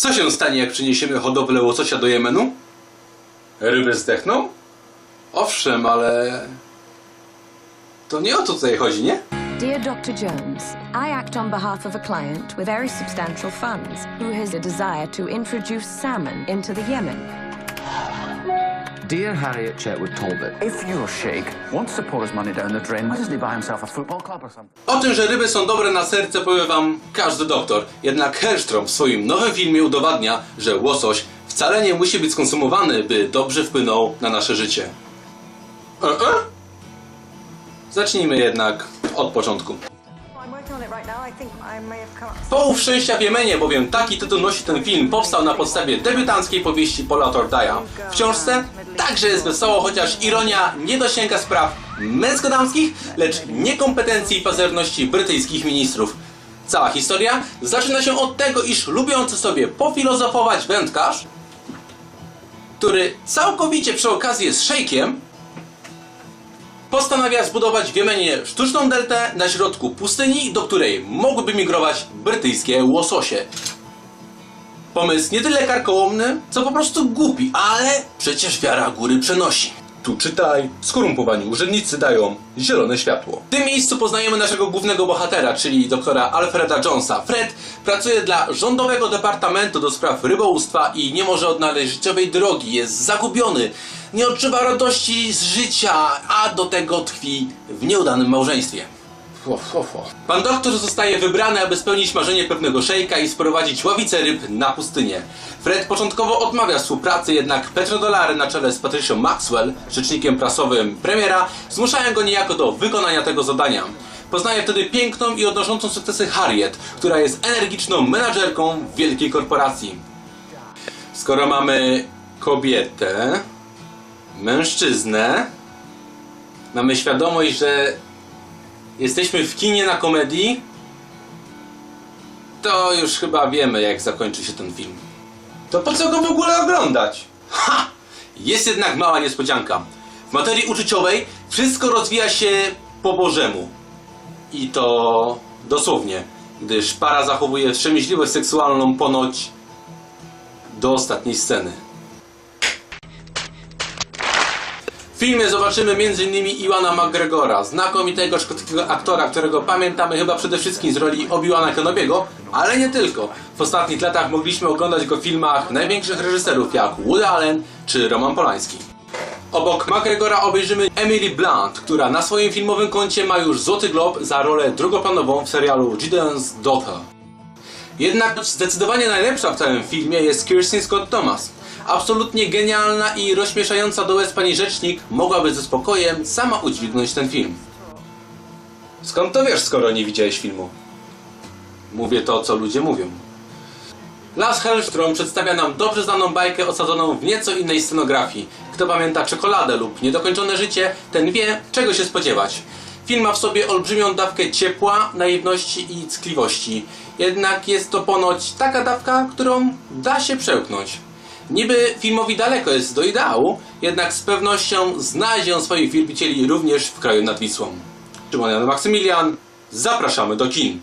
Co się stanie, jak przyniesiemy hodowlę łososia do Jemenu? Ryby zdechną? Owszem, ale... To nie o to tutaj chodzi, nie? Dear Dr. Jones, I act on behalf of a client with very substantial funds who has a desire to introduce salmon into the Yemen. Dear Harriet Chetwood Talbot, If your sheikh wants to pour his money down the drain, why doesn't he buy himself a football club or something? O tym, że ryby są dobre na serce powie wam każdy doktor. Jednak Hellstrom w swoim nowym filmie udowadnia, że łosoś wcale nie musi być skonsumowany, by dobrze wpłynął na nasze życie. E -e? Zacznijmy jednak od początku. I'm working on it right now. I think I may have come up. Połów szczęścia w Jemenie, bowiem taki tytuł nosi ten film, powstał na podstawie debiutanckiej powieści Paula Tordaya. W książce także jest wesoło, chociaż ironia nie dosięga spraw męsko-damskich, lecz niekompetencji i pazerności brytyjskich ministrów. Cała historia zaczyna się od tego, iż lubiący sobie pofilozofować wędkarz, który całkowicie przy okazji jest szejkiem, postanawia zbudować w Jemenie sztuczną deltę na środku pustyni, do której mogłyby migrować brytyjskie łososie. Pomysł nie tyle karkołomny, co po prostu głupi, ale przecież wiara góry przenosi. Tu czytaj, skorumpowani urzędnicy dają zielone światło. W tym miejscu poznajemy naszego głównego bohatera, czyli doktora Alfreda Jonesa. Fred pracuje dla Rządowego Departamentu do Spraw Rybołówstwa i nie może odnaleźć życiowej drogi. Jest zagubiony, nie odczuwa radości z życia, a do tego tkwi w nieudanym małżeństwie. Pan doktor zostaje wybrany, aby spełnić marzenie pewnego szejka i sprowadzić ławicę ryb na pustynię. Fred początkowo odmawia współpracy, jednak petrodolary na czele z Patricią Maxwell, rzecznikiem prasowym premiera, zmuszają go niejako do wykonania tego zadania. Poznaje wtedy piękną i odnoszącą sukcesy Harriet, która jest energiczną menadżerką wielkiej korporacji. Skoro mamy kobietę, mężczyznę, mamy świadomość, że jesteśmy w kinie na komedii, to już chyba wiemy, jak zakończy się ten film. To po co go w ogóle oglądać? Ha! Jest jednak mała niespodzianka. W materii uczuciowej wszystko rozwija się po Bożemu. I to dosłownie, gdyż para zachowuje wstrzemięźliwość seksualną ponoć do ostatniej sceny. W filmie zobaczymy m.in. Iwana McGregora, znakomitego szkockiego aktora, którego pamiętamy chyba przede wszystkim z roli Obi-Wana Kenobiego, ale nie tylko. W ostatnich latach mogliśmy oglądać go w filmach największych reżyserów jak Woody Allen czy Roman Polański. Obok McGregora obejrzymy Emily Blunt, która na swoim filmowym koncie ma już Złoty Glob za rolę drugoplanową w serialu Gideon's Daughter. Jednak zdecydowanie najlepsza w całym filmie jest Kirsten Scott Thomas. Absolutnie genialna i rozśmieszająca do łez pani rzecznik mogłaby ze spokojem sama udźwignąć ten film. Skąd to wiesz, skoro nie widziałeś filmu? Mówię to, co ludzie mówią. Lars Hellstrom przedstawia nam dobrze znaną bajkę osadzoną w nieco innej scenografii. Kto pamięta czekoladę lub niedokończone życie, ten wie, czego się spodziewać. Film ma w sobie olbrzymią dawkę ciepła, naiwności i ckliwości. Jednak jest to ponoć taka dawka, którą da się przełknąć. Niby filmowi daleko jest do ideału, jednak z pewnością znajdzie on swoich wielbicieli również w kraju nad Wisłą. Szymon Jan Maksymilian, zapraszamy do kin.